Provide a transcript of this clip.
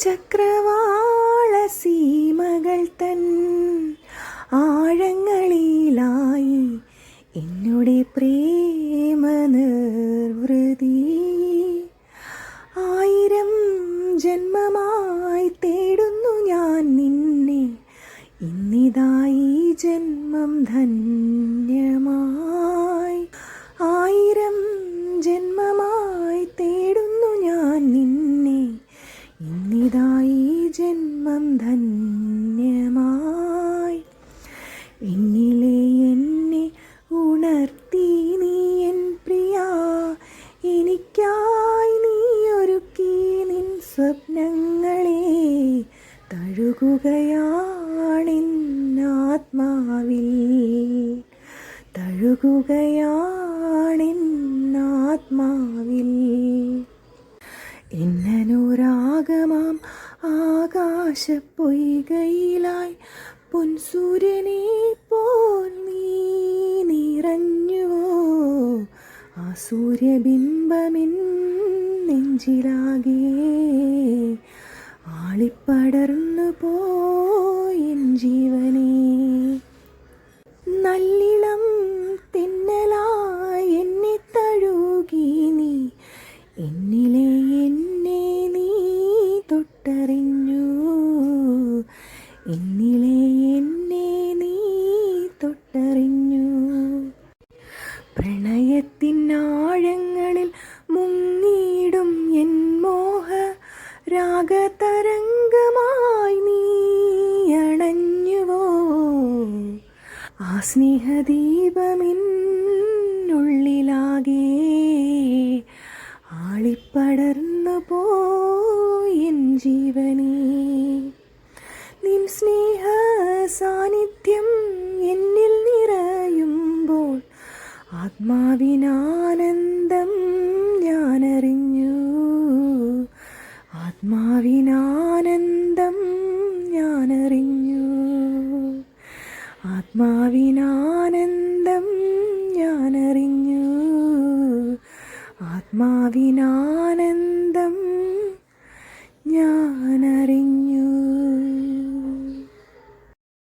ചക്രവാള സീമകൾ തൻ ആഴങ്ങളിലായി എന്നുടെ പ്രേമ നിർവൃതി ആയിരം ജന്മമായി തേടുന്നു ഞാൻ നിന്നെ. ഇന്നിതായി ജന്മം ധന്യമായി ഇന്നിതായി ജന്മം ധന്യമായി. എന്നിലെ എന്നെ ഉണർത്തി നീ എൻ പ്രിയ. എനിക്കായി നീ ഒരുക്കി നിൻ സ്വപ്നങ്ങളെ തഴുകുകയാണിന്നാത്മാവിൽ തഴുകുകയാണിന്നാത്മാവിൽ എന്നനുരാഗമാം ആകാശപ്പൊയ്കയിലായി പൊൻസൂര്യനെ പോൽ നീ നിറഞ്ഞുവോ? ആ സൂര്യബിംബമിൻ നെഞ്ചിലാകെ ആളിപ്പടർന്നു പോയൻ ജീവനേ. നല്ലിളം എന്നിലെ എന്നെ നീ തൊട്ടറിഞ്ഞു. പ്രണയത്തിനാഴങ്ങളിൽ മുങ്ങിയിടും എൻ മോഹ രാഗതരംഗമായി നീ അണഞ്ഞുവോ? ആ സ്നേഹദീപമിന്നുള്ളിലാകെ ആളിപ്പടർന്നു പോ ജീവനേ. സ്നേഹ സാന്നിധ്യം എന്നിൽ നിറയുമ്പോൾ ആത്മാവിനാനന്ദം ഞാനറിഞ്ഞു. ആത്മാവിനാനന്ദം ഞാനറിഞ്ഞു. ആത്മാവിനാനന്ദം ഞാനറിഞ്ഞു. ആത്മാവിനാനന്ദം ഞാനറിഞ്ഞു.